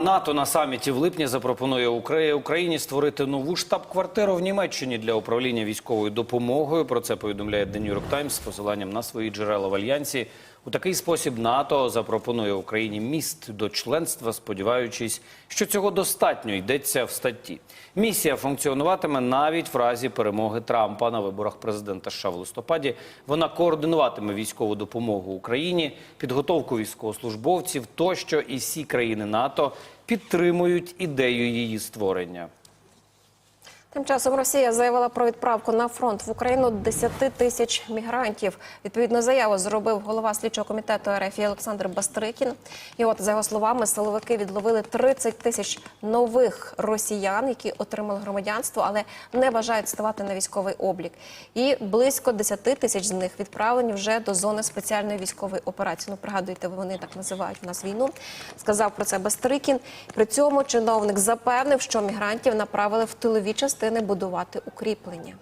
НАТО на саміті в липні запропонує Україні створити нову штаб-квартиру в Німеччині для управління військовою допомогою. Про це повідомляє The New York Times з посиланням на свої джерела в альянсі. У такий спосіб НАТО запропонує Україні міст до членства, сподіваючись, що цього достатньо йдеться в статті. Місія функціонуватиме навіть в разі перемоги Трампа на виборах президента США в листопаді. Вона координуватиме військову допомогу Україні, підготовку військовослужбовців тощо, і всі країни НАТО підтримують ідею її створення. Тим часом Росія заявила про відправку на фронт в Україну 10 тисяч мігрантів. Відповідну заяву зробив голова слідчого комітету РФ Олександр Бастрикін. І от за його словами, силовики відловили 30 тисяч нових росіян, які отримали громадянство, але не бажають ставати на військовий облік. І близько 10 тисяч з них відправлені вже до зони спеціальної військової операції. Ну пригадуєте, вони так називають у нас війну. Сказав про це Бастрикін. При цьому чиновник запевнив, що мігрантів направили в тилові частини будувати укріплення.